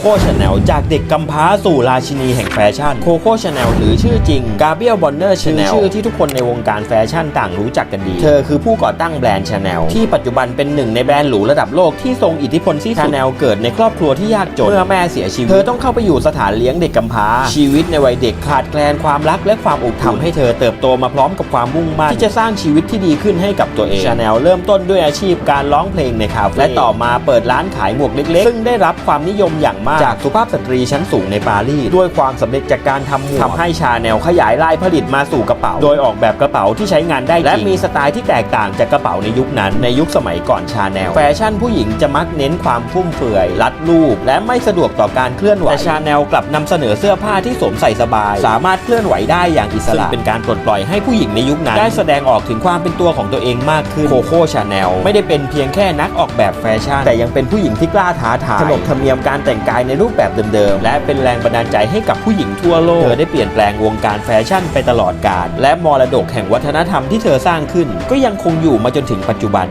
โค่ชาแนลจากเด็กกำพร้าสู่ราชินีแห่งแฟชั่นโคโค่ชาแนลหรือชื่อจริงกาเบียลบอนเนอร์ชาแนลชื่อที่ทุกคนในวงการแฟชั่นต่างรู้จักกันดี เธอคือผู้ก่อตั้งแบรนด์ชาแนลที่ปัจจุบันเป็นหนึ่งในแบรนด์หรูระดับโลกที่ทรงอิทธิพลที่ชาแนลเกิดในครอบครัวที่ยากจน เมื่อแม่เสียชีวิต เธอต้องเข้าไปอยู่สถานเลี้ยงเด็กกำพร้า ชีวิตในวัยเด็กขาดแคลนความรักและความอบอุ่นทำให้เธอเติบโตมาพร้อมกับความมุ่งมั่นที่จะสร้างชีวิตที่ดีขึ้นให้กับตัวเองชาแนลเริ่มต้นด้วยอาชีพการร้องเพลงในคาเฟ่และต่อมาเปิดร้านขายหมวกเล็กๆ ซึ่งได้รับความนิยมอย่างมาก จากสุภาพสตรีชั้นสูงในปารีสด้วยความสำเร็จจากการทำหมวกทำให้ชาแนลขยายลายผลิตมาสู่กระเป๋า โดยออกแบบกระเป๋าที่ใช้งานได้จริงและมีสไตล์ที่แตกต่างจากกระเป๋าในยุคนั้น ในยุคสมัยก่อนชาแนลแฟชั่นผู้หญิงจะมักเน้นความฟุ่มเฟือย รัดรูป และไม่สะดวกต่อการเคลื่อนไหวแต่ชาแนลกลับนำเสนอเสื้อผ้าที่สวมใส่สบาย สามารถเคลื่อนไหวได้อย่างอิสระซึ่งเป็นการปลดปล่อยให้ผู้หญิงในยุคนั้น ได้แสดงออกถึงความเป็นตัวของตัวเองมากขึ้นโคโค่ชาแนลไม่ได้เป็นเพียงแค่นักออกแบบแฟชั่นแต่ยังเป็นผู้หญิงที่กล้าท้าทายขนบธรรมเนียมการแต่งกายในรูปแบบเดิมๆ และเป็นแรงบันดาลใจให้กับผู้หญิงทั่วโลก เธอได้เปลี่ยนแปลงวงการแฟชั่นไปตลอดกาลและมรดกแห่งวัฒนธรรมที่เธอสร้างขึ้น ก็ยังคงอยู่มาจนถึงปัจจุบัน